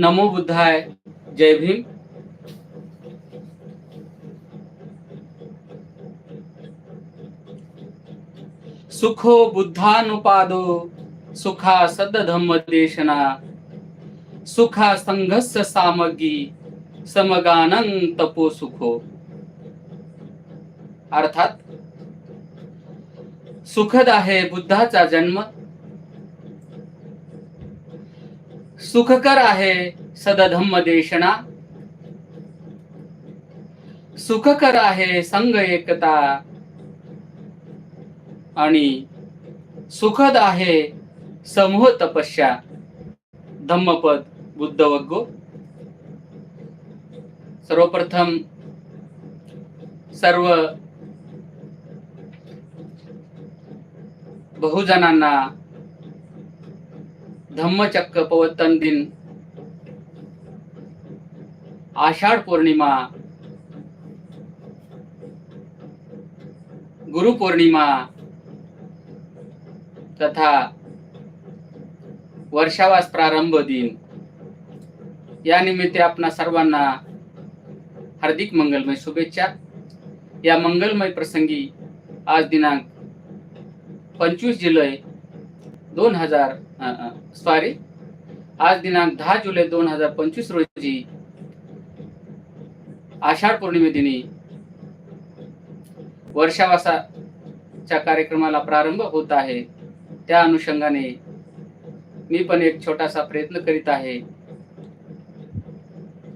नमो बुद्धाय जय भीम. सुखो बुद्धानुपादो सुखा सद्धम्म देशना सुखा संघस्स सामगी समगानं तपो सुखो. अर्थात सुखद आहे बुद्धाचा जन्म सुखकर आहे सदधम्म देशना. सुखकर आहे संघ एकता. आणि सुखद आहे समूह तपस्या. धम्मपद बुद्ध वग्गो सर्वप्रथम सर्व बहुजनांना धम्मचक्क पवर्तन दिन आषाढ पौर्णिमा गुरुपौर्णिमा। तथा वर्षावास प्रारंभ दिन या निमित्ते आपणा सर्वांना हार्दिक मंगलमय शुभेच्छा। या मंगलमय प्रसंगी आज दिनांक पंचवीस जुलै दोन हजार सॉरी आज दिनांक दहा जुलै दोन हजार पंचवीस रोजी आषाढ पौर्णिमे दिनी वर्षावासाच्या कार्यक्रमाला प्रारंभ होत आहे. त्या अनुषंगाने मी पण एक छोटासा प्रयत्न करीत आहे.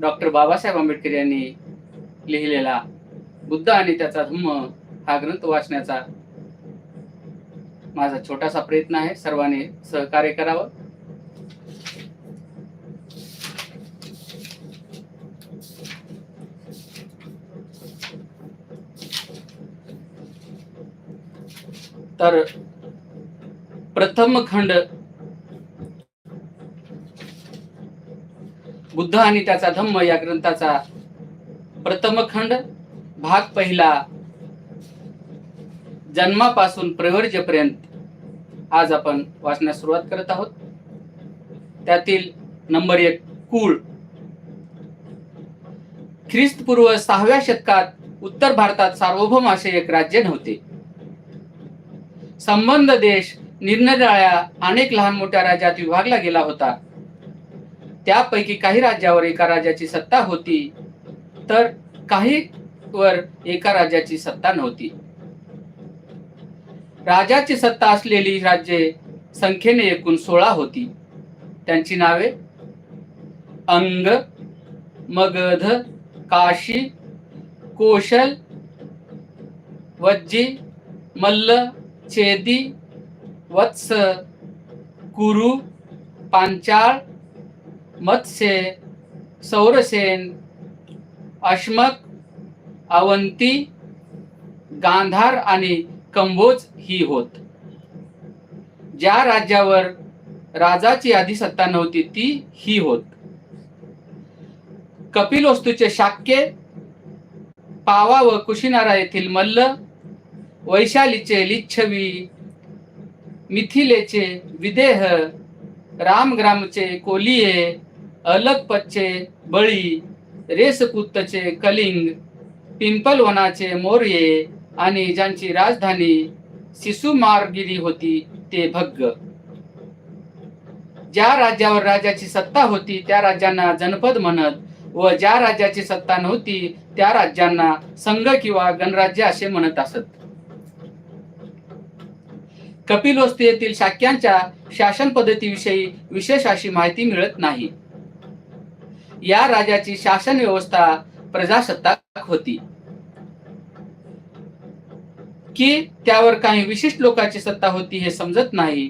डॉक्टर बाबासाहेब आंबेडकर यांनी लिहिलेला बुद्ध आणि त्याचा धम्म हा ग्रंथ वाचण्याचा माझा छोटासा प्रयत्न आहे सर्वांनी सहकार्य करावं. तर प्रथम खंड बुद्ध आणि त्याचा धम्म या ग्रंथाचा प्रथम खंड भाग पहिला जन्मापासून प्रवर्जेपर्यंत आज आपण वाचण्यास सुरुवात करत आहोत. त्यातील नंबर एक कुळ. ख्रिस्तपूर्व सहाव्या शतकात उत्तर भारतात सार्वभौम असे एक राज्य नव्हते. संबंध देश निरनिराळ्या अनेक लहान मोठ्या राज्यात विभागला गेला होता. त्यापैकी काही राज्यावर एका राजाची सत्ता होती तर काही वर एका राज्याची सत्ता नव्हती. राजाची सत्ता असलेली राज्ये संख्येने एकूण सोळा होती. त्यांची नावे अंग मगध काशी कोशल वज्जी मल्ल चेदी वत्स कुरु पांचाळ मत्स्य सौरसेन अश्मक अवंती गांधार आणि कंबोज ही होत. ज्या राज्यावर राजाची आधी सत्ता नव्हती ती ही होत. कपिल वस्तूचे शाक्य पावा व कुशिनारा येथील मल्ल वैशालीचे लिच्छवी मिथिलेचे विदेह रामग्रामचे कोलिये अलकपतचे बळी रेसपुत्तचे कलिंग पिंपलवनाचे मोर्ये आणि ज्यांची राजधानी सिसुमारगिरी होती ते भग्ग. ज्या राज्यावर राजाची सत्ता होती त्या राज्यांना जनपद म्हणत व ज्या राज्याची सत्ता नव्हती त्या राज्यांना संघ किंवा गणराज्य असे म्हणत असत. कपिलवस्तू येथील शाक्यांच्या शासन पद्धतीविषयी विशेष अशी माहिती मिळत नाही. या राजाची शासन व्यवस्था प्रजासत्ताक होती. की त्यावर काही विशिष्ट लोकांची सत्ता होती हे समजत नाही.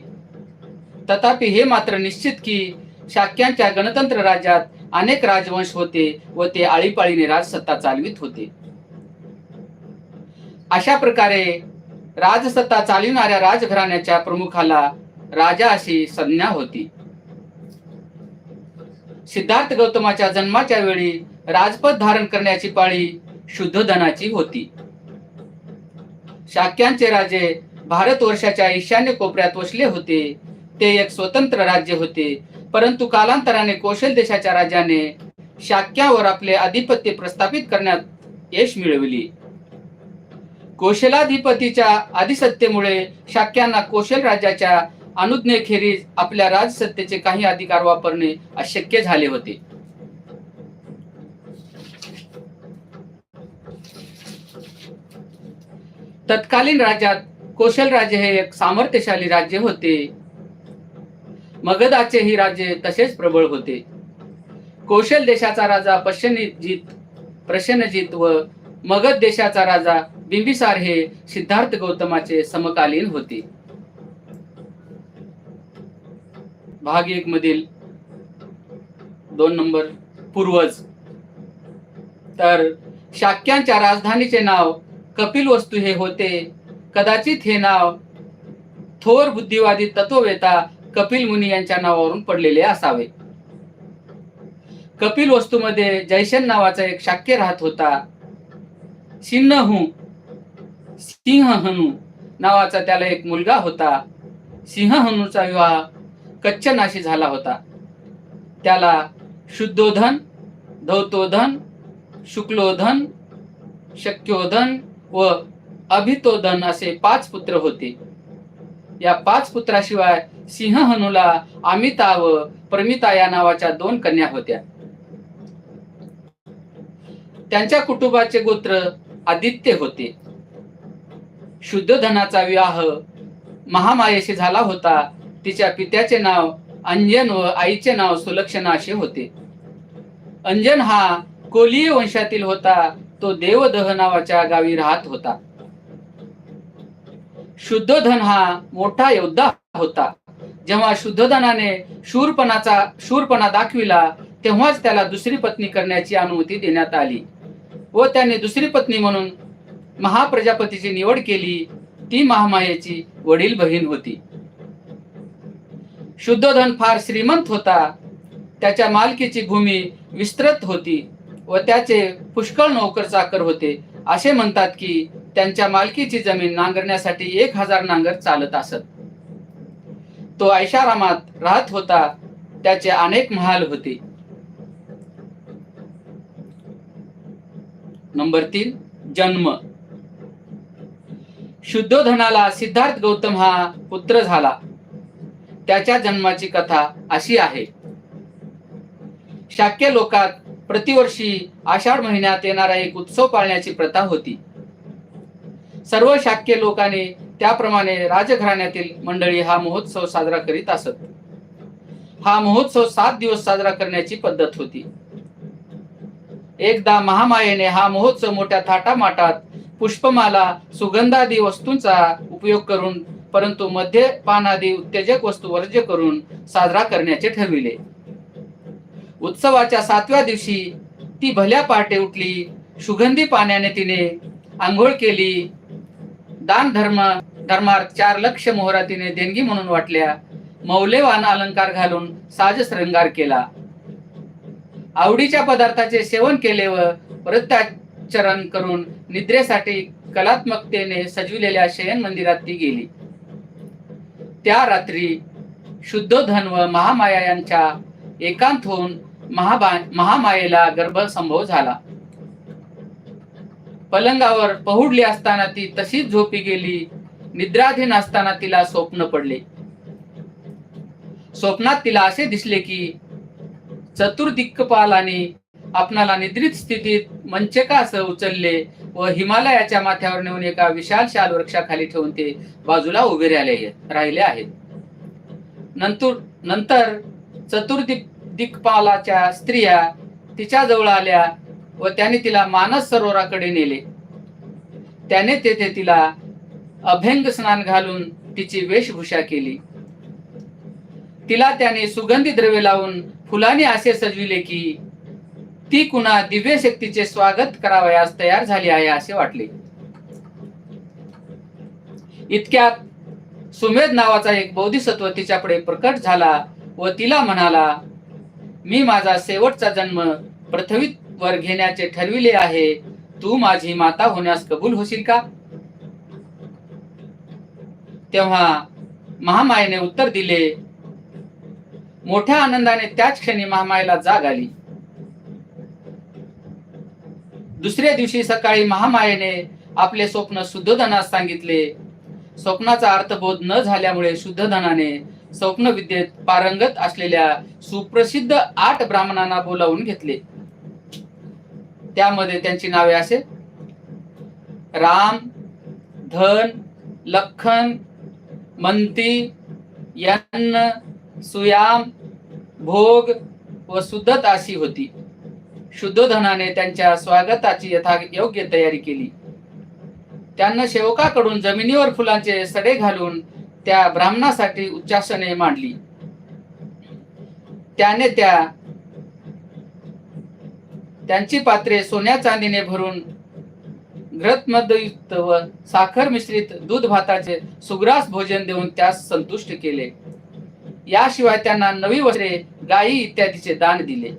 तथापि हे मात्र निश्चित की शाक्यांच्या गणतंत्र राज्यात अनेक राजवंश होते व ते आळीपाळीने राजसत्ता चालवित होते. अशा प्रकारे राजसत्ता चालविणाऱ्या राजघराण्याच्या प्रमुखाला राजा अशी संज्ञा होती. सिद्धार्थ गौतमाच्या जन्माच्या वेळी राजपद धारण करण्याची पाळी शुद्धोधनाची होती. शाक्यांचे राजे भारत वर्षाच्या ईशान्य कोपऱ्यात वसले होते. ते एक स्वतंत्र राज्य होते. परंतु कालांतराने कौशल देशाच्या राजाने शाक्यावर आपले आधिपत्य प्रस्थापित करण्यात यश मिळवली. कौशलाधिपतीच्या आधिसत्तेमुळे शाक्यांना कौशल राज्याच्या अनुज्ञेखेरीज आपल्या राजसत्तेचे काही अधिकार वापरणे अशक्य झाले होते. तत्कालीन राज्यात कौशल राज्य हे एक सामर्थ्यशाली राज्य होते. मगधाचे ही राज्य तसेच प्रबळ होते. कौशल देशाचा राजा पश्यनीजित प्रशनजित व मगध देशाचा राजा बिंबिसार हे सिद्धार्थ गौतमाचे समकालीन होते. भाग एक मधील दोन नंबर पूर्वज. तर शाक्यांच्या राजधानीचे नाव कपिल वस्तू हे होते. कदाचित हे नाव थोर बुद्धिवादी तत्ववेता कपिल मुनी यांच्या नावावरून पडलेले असावे. कपिल वस्तूमध्ये जयशन नावाचा एक शाक्य राहत होता. सिन्नहू सिंहहनू नावाचा त्याला एक मुलगा होता. सिंहहनूचा विवाह कच्चनाशी झाला होता. त्याला शुद्धोधन धौतोधन शुक्लोधन शक्योधन व अभितोधन असे पाच पुत्र होते. या पाच पुत्राशिवाय सिंह हनुला अमिता व प्रमिता या नावाच्या दोन कन्या होत्या. त्यांच्या कुटुंबाचे गोत्र आदित्य होते. शुद्धधनाचा विवाह महामायेशी झाला होता. तिच्या पित्याचे नाव अंजन व आईचे नाव सुलक्षणा असे होते. अंजन हा कोलीय वंशातील होता. तो देवदह नावाच्या गावी राहत होता. शुद्धोधन हा मोठा योद्धा होता. जेव्हा शुद्धोधनाने शूरपणाचा शूरपणा दाखविला तेव्हाच त्याला दुसरी पत्नी करण्याची अनुमती देण्यात आली. व त्याने दुसरी पत्नी म्हणून महाप्रजापतीची निवड केली. ती महामायेची वडील बहीण होती. शुद्धोधन फार श्रीमंत होता. त्याच्या मालकीची भूमी विस्तृत होती. व त्याचे पुष्कळ नोकर चाकर होते. असे म्हणतात की त्यांच्या मालकीची जमीन नांगरण्यासाठी एक हजार नांगर चालत असत. तो ऐशारामात राहत होता त्याचे अनेक महाल होते. नंबर तीन जन्म. शुद्धोधनाला सिद्धार्थ गौतम हा पुत्र झाला. त्याच्या जन्माची कथा अशी आहे. शाक्य लोकात प्रतिवर्षी आषाढ महिन्यात येणारा एक उत्सव पाळण्याची प्रथा होती. सर्व शाक्य लोकांनी त्याप्रमाणे राजघराण्यातील मंडळी हा महोत्सव साजरा करीत असत. हा महोत्सव सात दिवस साजरा करण्याची पद्धत होती. एकदा महामायेने हा महोत्सव मोठ्या थाटामाटात पुष्पमाला सुगंधादी वस्तूंचा उपयोग करून परंतु मद्यपानादी उत्तेजक वस्तू वर्ज्य करून साजरा करण्याचे ठरविले. उत्सवाच्या सातव्या दिवशी ती भल्या पहाटे उठली सुगंधी पाण्याने तिने आंघोळ केली. दान धर्म धर्मार्थ चार लक्ष मोहरा तिने देणगी म्हणून वाटल्या. मौल्यवान अलंकार घालून साज श्रंगार केला. आवडीच्या पदार्थाचे सेवन केले व प्रत्याचरण करून निद्रेसाठी कलात्मकतेने सजविलेल्या शयन मंदिरात ती गेली. त्या रात्री शुद्धोधन व महामाया यांच्या एकांत होऊन महाबा महामायेला गर्भसंभव झाला. पलंगावर पहुडली असताना ती तशीच झोपी गेली. निद्राधीन असताना तिला स्वप्न पडले. स्वप्नात तिला असे दिसले की चतुर्दिक्कपालाने आपणाला निद्रित स्थितीत मंचकासह उचलले व हिमालयाच्या माथ्यावर नेऊन एका विशाल शाल वृक्षाखाली ठेवून ते बाजूला उभे राहिले राहिले आहेत. नंतर नंतर चतुर्दिक दिक्पालाच्या स्त्रिया तिच्या जवळ आल्या व त्याने तिला मानस सरोवराकडे नेले. त्याने तेथे तिला अभ्यंग स्नान घालून तिची वेशभूषा केली. तिला त्याने सुगंधी द्रव्य लावून फुलाने असे सजविले की ती कुणा दिव्य शक्तीचे स्वागत करावयास तयार झाली आहे असे वाटले. इतक्यात सुमेध नावाचा एक बौद्धिसत्व तिच्यापुढे प्रकट झाला व तिला म्हणाला मी माझा शेवटचा जन्म पृथ्वीवर घेण्याचे ठरविले आहे. तू माझी माता होण्यास कबूल होशील का? तेव्हा महामायेने उत्तर दिले. मोठ्या आनंदाने त्याच क्षणी महामायेला जाग आली. दुसऱ्या दिवशी सकाळी महामायेने आपले स्वप्न शुद्धोधनास सांगितले. स्वप्नाचा अर्थबोध न झाल्यामुळे शुद्धधनाने स्वप्न विद्येत पारंगत असलेल्या सुप्रसिद्ध आठ ब्राह्मणांना बोलावून घेतले. त्यामध्ये त्यांची नावे असे. राम धन लखन मंती यन्न सुयाम भोग व सुद्धत अशी होती. शुद्धोधनाने त्यांच्या स्वागताची यथा योग्य तयारी केली. त्यांना सेवकाकडून जमिनीवर फुलांचे सडे घालून त्या ब्राह्मणासाठी उच्चासने मांडली. त्याने त्या त्यांची पात्रे सोन्या चांदीने भरून घृतमधयुक्त व साखर मिश्रित दूध भाताचे सुग्रास भोजन देऊन त्यास संतुष्ट केले. याशिवाय त्यांना नवी वस्त्रे गायी इत्यादीचे दान दिले.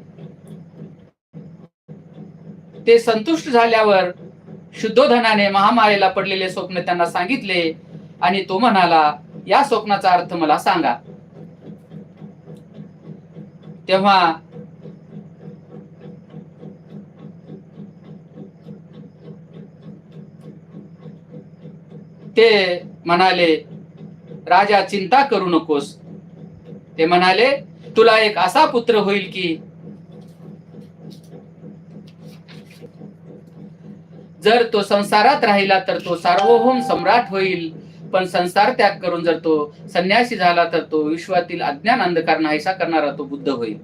ते संतुष्ट झाल्यावर शुद्धोधनाने महामायेला पडलेले स्वप्न त्यांना सांगितले आणि तो म्हणाला या स्वप्नाचा अर्थ मला सांगा. तेव्हा ते म्हणाले राजा चिंता करू नकोस. ते म्हणाले तुला एक असा पुत्र होईल की जर तो संसारात राहिला तर तो सार्वभौम सम्राट होईल. पण संसार त्याग करून जर तो संन्यासी झाला तर तो विश्वातील अज्ञान अंधकार नाहीसा करणारा तो बुद्ध होईल.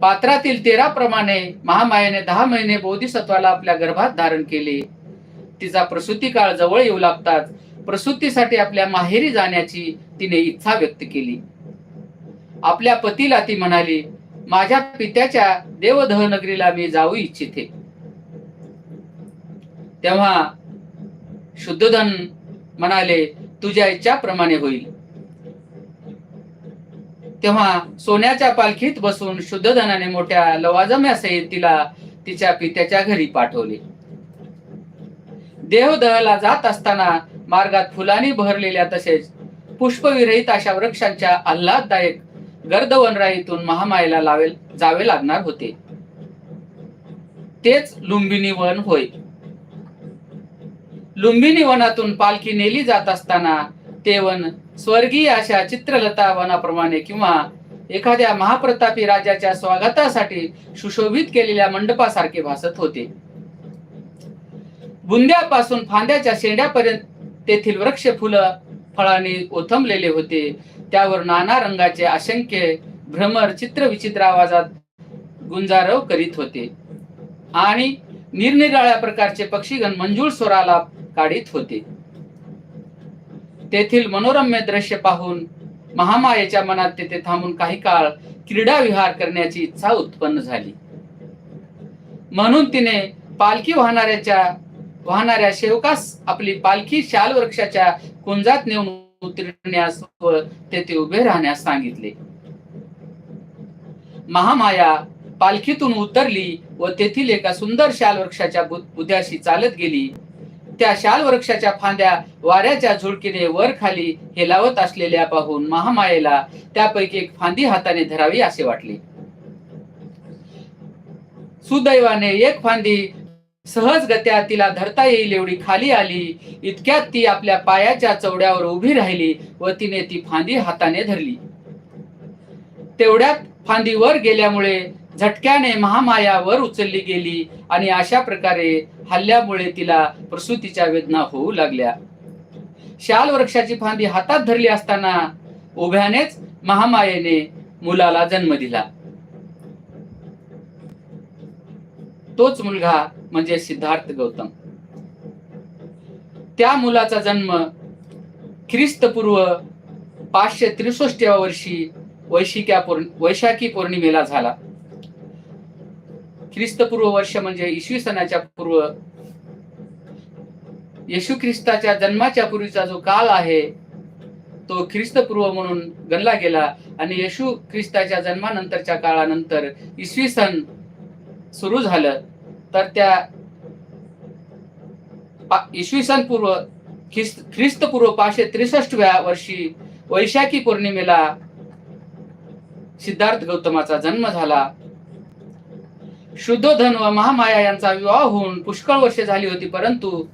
पात्रातील तेरा प्रमाणे महामायेने दहा महिने बोधिसत्वाला आपल्या गर्भात धारण केले. तिचा प्रसूती काळ जवळ येऊ लागताच प्रसूतीसाठी आपल्या माहेरी जाण्याची तिने इच्छा व्यक्त केली. आपल्या पतीला ती म्हणाली माझ्या पित्याच्या देवदह नगरीला मी जाऊ इच्छिते. तेव्हा शुद्धोधन म्हणाले तुझ्या इच्छाप्रमाणे होईल. तेव्हा सोन्याच्या पालखीत बसून शुद्धधनाने मोठ्या लवाजम्यासहित तिला तिच्या पित्याच्या घरी पाठवले. देवदहला जात असताना मार्गात फुलांनी बहरलेल्या तसेच पुष्पविरहित अशा वृक्षांच्या आल्हाददायक गर्द वनराईतून महामायेला लावेल जावे लागणार होते. तेच लुंबिनी वन होय. लुंबिनी वनातून पालखी नेली जात असताना ते वन स्वर्गीय अशा चित्रलता वनाप्रमाणे किंवा एखाद्या महाप्रतापी राजाच्या स्वागतासाठी सुशोभित केलेल्या मंडपासारखे भासत होते. बुंद्यापासून फांद्याच्या शेंड्यापर्यंत तेथील वृक्ष फुलं फळांनी ओथंबलेले होते. त्यावर नाना रंगाचे असंख्य भ्रमर चित्र विचित्र आवाजात गुंजारव करीत होते. आणि निरनिराळ्या प्रकारचे पक्षीगण मंजूळ स्वराला काढीत होते. तेथील मनोरम्य दृश्य पाहून महामायेच्या मनात तेथे थांबून काही काळ क्रीडा विहार करण्याची इच्छा उत्पन्न झाली. म्हणून तिने पालखी वाहणाऱ्याच्या वाहणाऱ्या सेवकास आपली पालखी शाल वृक्षाच्या कुंजात नेऊन उतरण्यास व तेथे उभे राहण्यास सांगितले. महामाया पालखीतून उतरली व तेथील एका सुंदर शाल वृक्षाच्या बु- चालत गेली. त्या शाल वृक्षाच्या फांद्या वाऱ्याच्या झुळकीने वर खाली हेलावत असलेल्या पाहून महामायेला त्यापैकी एक फांदी हाताने धरावी असे वाटले. सुदैवाने एक फांदी सहज गत्या तिला धरता येईल एवढी खाली आली इतक्यात ती आपल्या पायाच्या चौड्यावर उभी राहिली व तिने ती फांदी हाताने धरली. तेवढ्यात फांदी वर गेल्यामुळे झटक्याने महामायावर उचलली गेली आणि अशा प्रकारे हल्ल्यामुळे तिला प्रसूतीच्या वेदना होऊ लागल्या. शाल वृक्षाची फांदी हातात धरली असताना उभ्यानेच महामायेने मुलाला जन्म दिला. तोच मुलगा म्हणजे सिद्धार्थ गौतम. त्या मुलाचा जन्म ख्रिस्तपूर्व पाचशे त्रेसष्टव्या वर्षी वैशिक्या पौर्णि वैशाखी पौर्णिमेला झाला. ख्रिस्तपूर्व वर्ष म्हणजे इसवी सणाच्या पूर्व येशू ख्रिस्ताच्या जन्माच्या पूर्वीचा जो काल आहे तो ख्रिस्तपूर्व म्हणून गणला गेला आणि येशू ख्रिस्ताच्या जन्मानंतरच्या काळानंतर इसवी सन सुरू झालं. तर त्या इसवी सन पूर्व ख्रिस्त ख्रिस्तपूर्व पाचशे त्रेसष्टव्या वर्षी वैशाखी पौर्णिमेला सिद्धार्थ गौतमाचा जन्म झाला. शुद्धोधन व महामाया यांचा विवाह होऊन पुष्कळ वर्षे झाली होती परंतु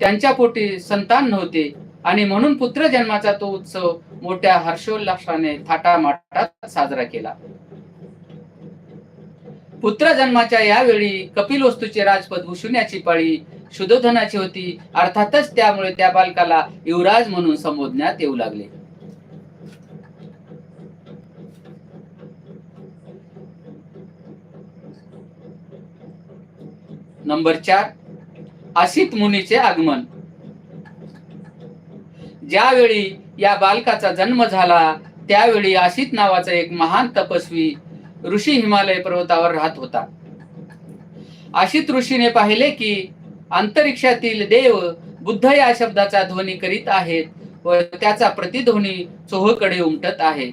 त्यांच्या पोटी संतान नव्हते. आणि म्हणून पुत्र जन्माचा तो उत्सव मोठ्या हर्षोल्लासाने थाटामाटात साजरा केला. पुत्र जन्माच्या यावेळी कपिल वस्तूचे राजपद भूषवण्याची पाळी शुद्धोधनाची होती. अर्थातच त्यामुळे त्या बालकाला युवराज म्हणून संबोधण्यात येऊ लागले. नंबर चार असित मुनीचे आगमन. ज्यावेळी या बालकाचा जन्म झाला त्यावेळी आशित नावाचा एक महान तपस्वी ऋषी हिमालय पर्वतावर राहत होता. आशित ऋषीने पाहिले की अंतरिक्षातील देव बुद्ध या शब्दाचा ध्वनी करीत आहेत व त्याचा प्रतिध्वनी चोहकडे उमटत आहे.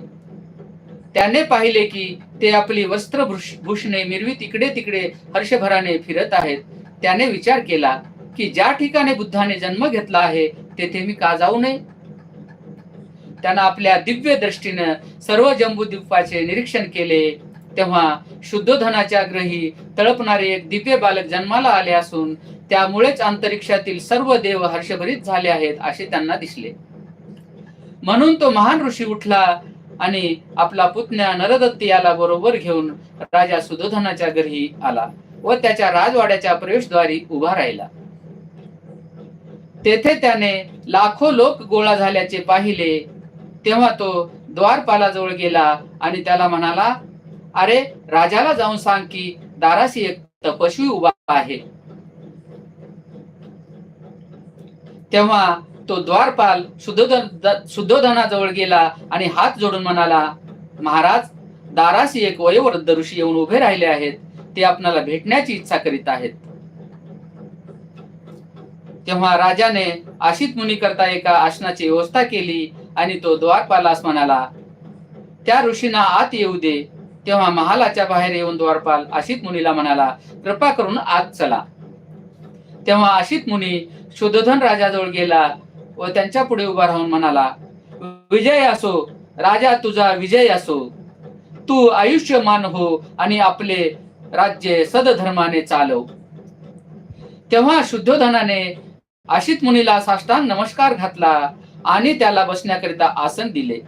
त्याने पाहिले की ते आपली वस्त्र भूषणे मिरवीत इकडे तिकडे हर्षभराने फिरत आहेत. त्याने विचार केला की ज्या ठिकाणी बुद्धाने जन्म घेतला आहे तेथे मी का जाऊ नये? त्यानं आपल्या दिव्य दृष्टीनं सर्व जम्बूद्वीपाचे निरीक्षण केले. तेव्हा शुद्धोधनाच्या ग्रही तळपणारे एक दिव्य बालक जन्माला आले असून त्यामुळेच अंतरिक्षातील सर्व देव हर्षभरीत झाले आहेत असे त्यांना दिसले. म्हणून तो महान ऋषी उठला आणि आपला पुतण्या नरदत्त याला बरोबर घेऊन राजा सुधोधनाच्या घरी आला व त्याच्या राजवाड्याच्या प्रवेशद्वारी उभा राहिला. तेथे त्याने लाखो लोक गोळा झाल्याचे पाहिले. तेव्हा तो द्वारपालाजवळ गेला आणि त्याला म्हणाला अरे राजाला जाऊन सांग की दाराशी एक तपस्वी उभा आहे. तेव्हा तो द्वारपाल शुद्धोधन सुद्धोधनाजवळ गेला आणि हात जोडून म्हणाला महाराज दाराशी एक वयोवृद्ध ऋषी येऊन उभे राहिले आहेत. ते आपणाला भेटण्याची इच्छा करीत आहेत. तेव्हा राजाने आशित मुनी करता एका आसनाची व्यवस्था केली आणि तो द्वारपालास म्हणाला त्या ऋषींना आत येऊ दे. तेव्हा महालाच्या बाहेर येऊन द्वारपाल आशित मुनीला म्हणाला कृपा करून आत चला. तेव्हा आशित मुनी शुद्धोधन राजाजवळ गेला व त्यांच्या पुढे उभा राहून म्हणाला विजय असो राजा तुझा विजय असो. तू आयुष्यमान हो आणि आपले राज्य सदधर्माने चालव. तेव्हा शुद्धोधनाने आशित मुनीला साष्टांग नमस्कार घातला आणि त्याला बसण्याकरिता आसन दिले.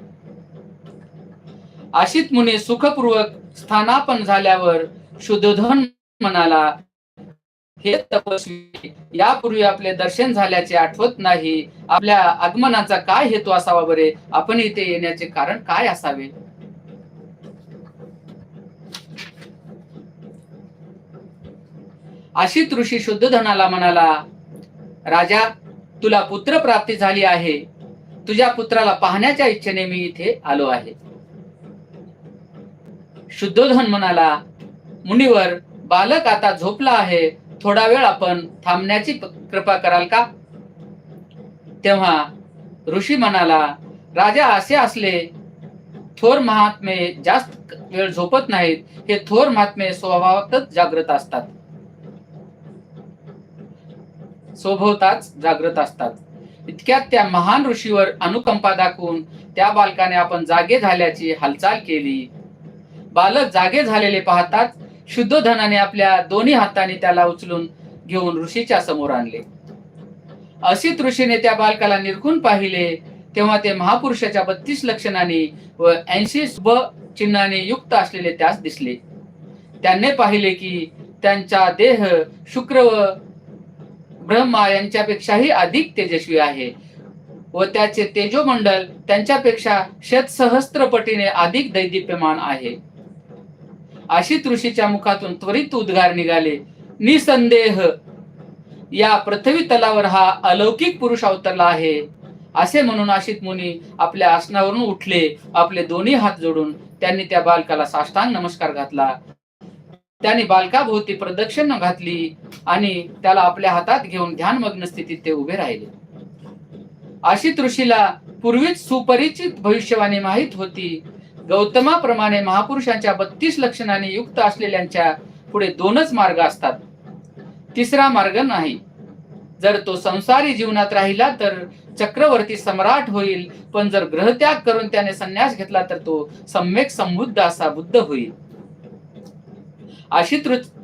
आशित मुनी सुखपूर्वक स्थानापन झाल्यावर शुद्धोधन म्हणाला हे तपस्वी. यापूर्वी आपले दर्शन झाल्याचे आठवत नाही. आपल्या आगमनाचा काय हेतू असावा बरे? आपण इथे येण्याचे कारण काय असावे? आशित ऋषी शुद्धधनाला म्हणाला राजा तुला पुत्र प्राप्ती झाली आहे. तुझ्या पुत्राला पाहण्याच्या इच्छेने मी इथे आलो आहे. शुद्धोधन म्हणाला मुनिवर बालक आता झोपला आहे. थोडा वेळ आपण थांबण्याची कृपा कराल का? तेव्हा ऋषी म्हणाला राजा असे असले थोर महात्मे जास्त वेळ झोपत नाहीत. हे थोर महात्मे स्वभावातच जागृत असतात. स्वभावताच जागृत असतात. इतक्यात त्या महान ऋषीवर अनुकंपा दाखवून त्या बालकाने आपण जागे झाल्याची हालचाल केली. बालक जागे झालेले पाहताच शुद्धोधनाने आपल्या दोन्ही हाताने त्याला उचलून घेऊन ऋषीच्या समोर आणले. असित ऋषीने त्या बालकाला निरखून पाहिले तेव्हा ते महापुरुषाच्या बत्तीस लक्षणाने व ऐंशी शुभ चिन्हाने युक्त असलेले त्यास दिसले. त्यांनी पाहिले की त्यांचा देह शुक्र व ब्रह्मा यांच्यापेक्षाही अधिक तेजस्वी आहे व त्याचे तेजोमंडल त्यांच्यापेक्षा शतसहस्त्र पटीने अधिक दैदिप्यमान आहे. अशी ऋषीच्या मुखातून त्वरित उद्गार निघाले. निसंदेह या पृथ्वी तलावर हा अलौकिक पुरुष अवतरला आहे. असे म्हणून आशित मुनी आपल्या आसनावरून उठले आपले दोन्ही हात जोडून त्यांनी त्या बालकाला साष्टांग नमस्कार घातला. त्यांनी बालकाभोवती प्रदक्षिणा घातली आणि त्याला आपल्या हातात घेऊन ध्यानमग्न स्थितीत ते उभे राहिले. आशित ऋषीला पूर्वीच सुपरिचित भविष्यवाणी माहीत होती. गौतमाप्रमाणे महापुरुषांच्या बत्तीस लक्षणाने युक्त असलेल्यांच्या पुढे दोनच मार्ग असतात. तिसरा मार्ग नाही. जर तो संसारी जीवनात राहिला तर चक्रवर्ती सम्राट होईल पण जर ग्रहत्याग करून त्याने संन्यास घेतला तर तो सम्यक समृद्ध असा बुद्ध होईल. अशी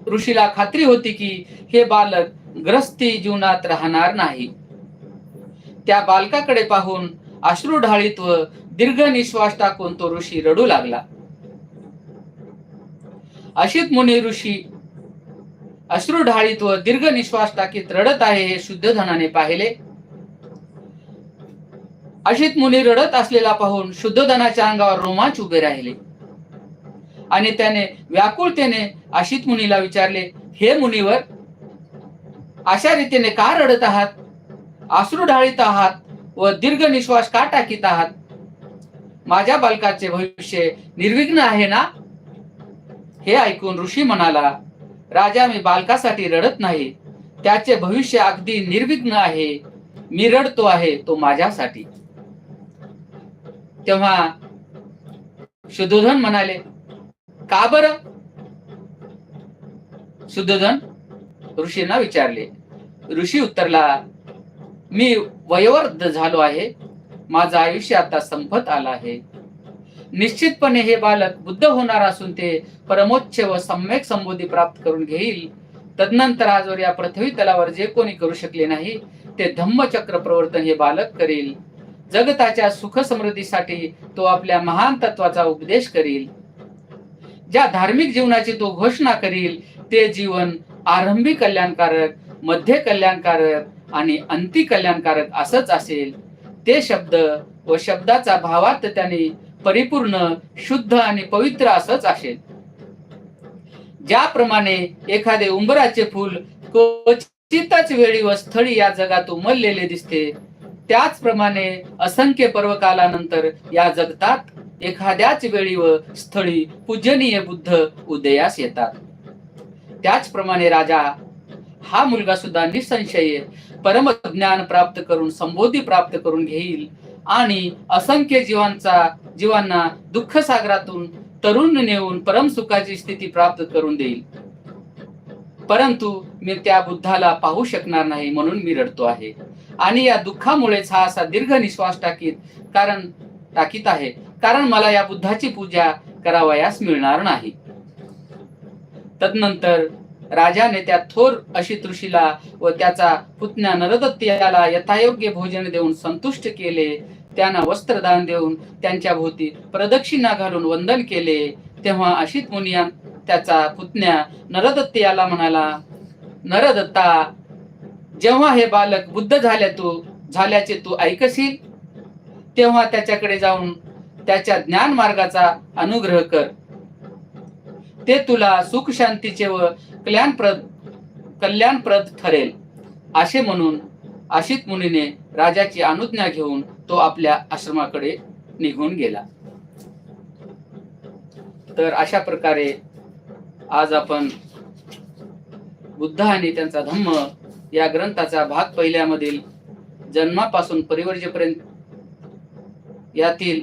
ऋषीला खात्री होती की हे बालक ग्रस्ती जीवनात राहणार नाही. त्या बालकाकडे पाहून अश्रू ढाळीत व दीर्घ निश्वास टाकून तो ऋषी रडू लागला. अशीत मुनी ऋषी अश्रू ढाळीत व दीर्घ निश्वास टाकीत रडत आहे हे शुद्धधनाने पाहिले. अशीत मुनी रडत असलेला पाहून शुद्धधनाच्या अंगावर रोमांच उभे राहिले. आणि त्याने व्याकुळतेने अशीत मुनीला विचारले हे मुनीवर अशा रीतीने का रडत आहात? आश्रू ढाळीत आहात व दीर्घ निश्वास का टाकीत आहात? माझ्या बालकाचे भविष्य निर्विघ्न आहे ना? हे ऐकून ऋषी म्हणाला राजा मी बालकासाठी रडत नाही. त्याचे भविष्य अगदी निर्विघ्न आहे. मी रडतो आहे तो माझ्यासाठी. तेव्हा शुद्धोधन म्हणाले का बर? शुद्धोधन ऋषींना विचारले. ऋषी उत्तरला मी वयोवर्ध झालो आहे. माझं आयुष्य आता संपत आलं आहे. निश्चितपणे हे बालक बुद्ध होणार असून ते परमोच्च व सम्यक संबोधी प्राप्त करून घेईल. तदनंतर आजवर या पृथ्वी तलावर जे कोणी करू शकले नाही ते धम्मचक्र प्रवर्तन हे बालक करील. जगताच्या सुख समृद्धीसाठी तो आपल्या महान तत्वाचा उपदेश करील. ज्या धार्मिक जीवनाची तो घोषणा करील ते जीवन आरंभी कल्याणकारक मध्य कल्याणकारक आणि अंती कल्याणकारक असंच असेल ते शब्द व शब्दाचा भावात त्याने परिपूर्ण शुद्ध आणि पवित्र असंच असेल. ज्याप्रमाणे एखादे उंबराचे फूल क्वचितच वेळी व स्थळी या जगात उमललेले दिसते त्याचप्रमाणे असंख्य पर्वकालानंतर या जगतात एखाद्याच वेळी व स्थळी पूजनीय बुद्ध उदयास येतात. त्याचप्रमाणे राजा हा मुलगा सुद्धा निसंशय परमज्ञान प्राप्त करून संबोधी प्राप्त करून घेईल. आणि असंख्य जीवांचा जीवांना दुःख सागरातून तरुण नेऊन परम सुखाची स्थिती प्राप्त करून देईल. परंतु मी त्या बुद्धाला पाहू शकणार नाही म्हणून मी रडतो आहे. आणि या दुःखामुळेच हा असा दीर्घ निश्वास टाकीत कारण टाकीत आहे. कारण मला या बुद्धाची पूजा करावयास मिळणार नाही. तदनंतर राजाने त्या थोर अशी तृषीला व त्याचा पुतण्या नरदत्त याला यथायोग्य भोजन देऊन संतुष्ट केले. त्यांना वस्त्रदान देऊन त्यांच्या भोवती प्रदक्षिणा घालून वंदन केले. तेव्हा अशित मुनिया त्याचा पुतण्या नरदत्त याला म्हणाला नरदत्ता जेव्हा हे बालक बुद्ध झाल्या तू झाल्याचे तू ऐकशील? तेव्हा त्याच्याकडे जाऊन त्याच्या ज्ञान मार्गाचा अनुग्रह कर. ते तुला सुख शांतीचे व कल्याणप्रद कल्याणप्रद ठरेल. असे म्हणून अशित मुनीने राजाची अनुज्ञा घेऊन तो आपल्या आश्रमाकडे निघून गेला. तर अशा प्रकारे आज आपण बुद्ध आणि त्यांचा धम्म या ग्रंथाचा भाग पहिल्यामधील जन्मापासून परिवर्जेपर्यंत यातील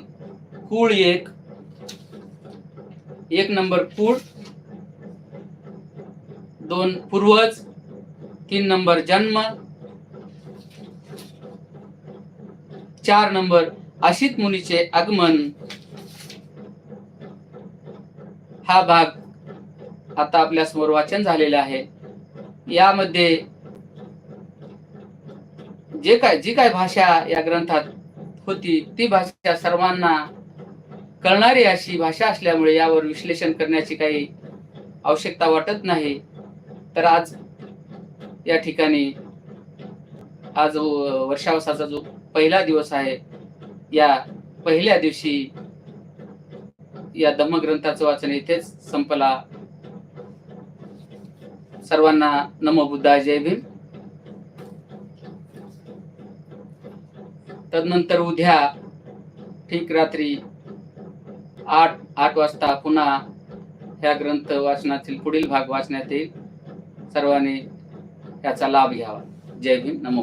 कुळ एक एक नंबर कुळ दोन पूर्वज तीन नंबर जन्म चार नंबर अशित मुनीचे आगमन. हा भाग आता आपल्यासमोर वाचन झालेला आहे. यामध्ये जे काय जी काय भाषा या ग्रंथात होती ती भाषा सर्वांना कळणारी अशी भाषा असल्यामुळे यावर विश्लेषण करण्याची काही आवश्यकता वाटत नाही. तर आज या ठिकाणी आज वर्षावसाचा जो पहिला दिवस आहे या पहिल्या दिवशी या धम्मग्रंथाचं वाचन इथेच संपला. सर्वांना नमो बुद्धा जय भीम. तदनंतर उद्या ठीक रात्री आठ आठ वाजता पुन्हा ह्या ग्रंथ वाचनातील पुढील भाग वाचण्यात येईल. सर्वांनी याचा लाभ घ्यावा. जय भीम. नमो